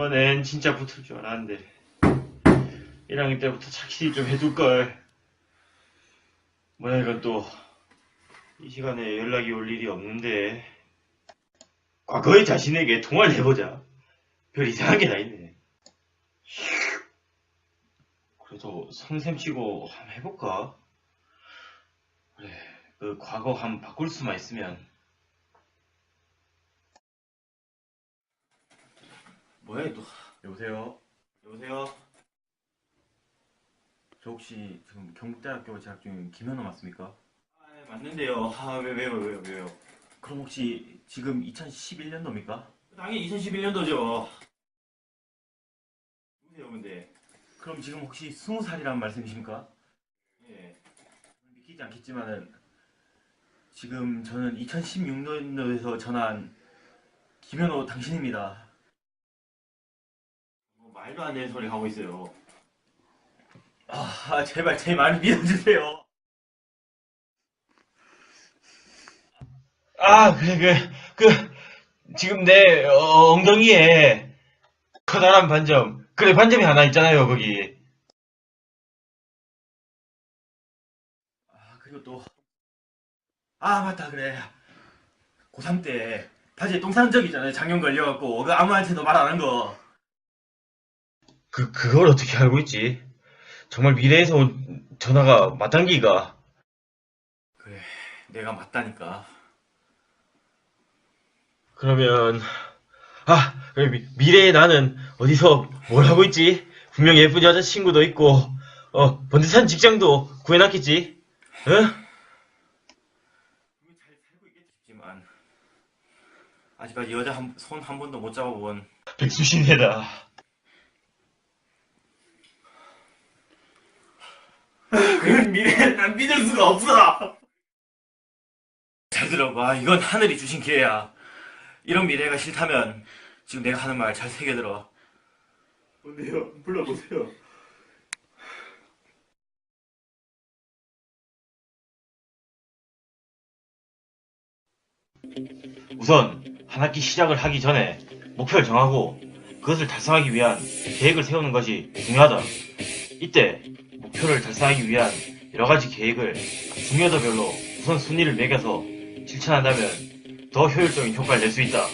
이번엔 진짜 붙을 줄 알았는데 1학년 때부터 착실히 좀 해둘걸. 뭐야 이건 또. 이 시간에 연락이 올 일이 없는데. 과거의 자신에게 통화를 해보자. 별 이상한 게 다 있네. 그래도 선샘 치고 한번 해볼까? 그래 그 과거 한번 바꿀 수만 있으면 뭐야 이또. 여보세요? 여보세요? 저 혹시 지금 경북대학교 재학 중인 김현우 맞습니까? 아 맞는데요. 아 왜 왜요 왜요 왜요? 그럼 혹시 지금 2011년도입니까? 당연히 2011년도죠. 누구세요 근데? 그럼 지금 혹시 20살이란 말씀이십니까? 예. 믿기지 않겠지만은 지금 저는 2016년도에서 전한 김현우 당신입니다. 뭐 말도 안 되는 소리 하고 있어요. 아, 제발 제 말을 믿어주세요. 아, 그래, 그, 그, 지금 내 어, 엉덩이에 커다란 반점, 그래, 반점이 하나 있잖아요, 거기. 아, 그리고 또, 아, 맞다, 그래. 고3 때 바지에 똥싼적 있잖아요. 작년 걸려갖고, 그 아무한테도 말 안 한 거. 그, 그걸 어떻게 알고 있지? 정말 미래에서 온 전화가 맞단기가. 그래, 내가 맞다니까. 그러면, 아, 그래, 미, 미래의 나는 어디서 뭘 하고 있지? 분명 예쁜 여자친구도 있고, 어, 번듯한 직장도 구해놨겠지? 응? 잘 살고 있겠지만, 아직까지 여자 손한 번도 못 잡아본 백수신혜다. 그런 미래를 난 믿을 수가 없어. 잘 들어봐. 이건 하늘이 주신 기회야. 이런 미래가 싫다면 지금 내가 하는 말 잘 새겨들어. 뭔데요? 불러보세요. 우선 한 학기 시작을 하기 전에 목표를 정하고 그것을 달성하기 위한 계획을 세우는 것이 중요하다. 이때 목표를 달성하기 위한 여러 가지 계획을 중요도별로 우선 순위를 매겨서 실천한다면 더 효율적인 효과를 낼 수 있다.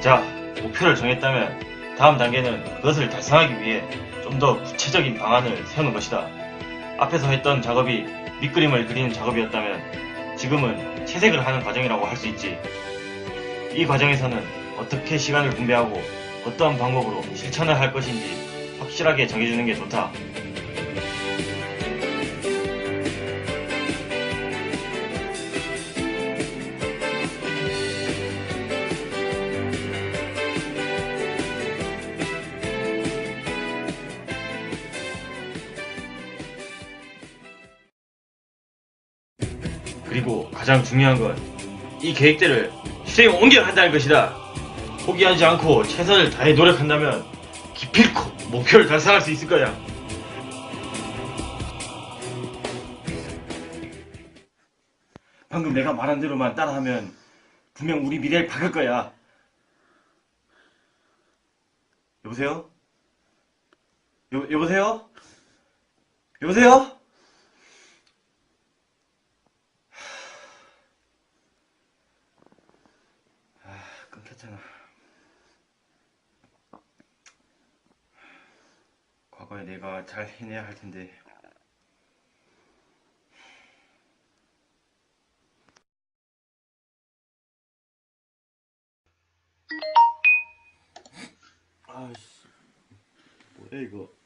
자, 목표를 정했다면 다음 단계는 그것을 달성하기 위해 좀 더 구체적인 방안을 세우는 것이다. 앞에서 했던 작업이 밑그림을 그리는 작업이었다면 지금은 채색을 하는 과정이라고 할 수 있지. 이 과정에서는 어떻게 시간을 분배하고 어떠한 방법으로 실천을 할 것인지 확실하게 정해주는 게 좋다. 그리고 가장 중요한 건 이 계획대를 실행에 옮겨야 한다는 것이다. 포기하지 않고 최선을 다해 노력한다면 기필코 목표를 달성할 수 있을 거야. 방금 내가 말한 대로만 따라하면 분명 우리 미래를 바꿀 거야. 여보세요? 여, 여보세요? 여보세요? 끊겼잖아. 과거에 내가 잘 해내야 할 텐데. 아씨, 뭐야 이거?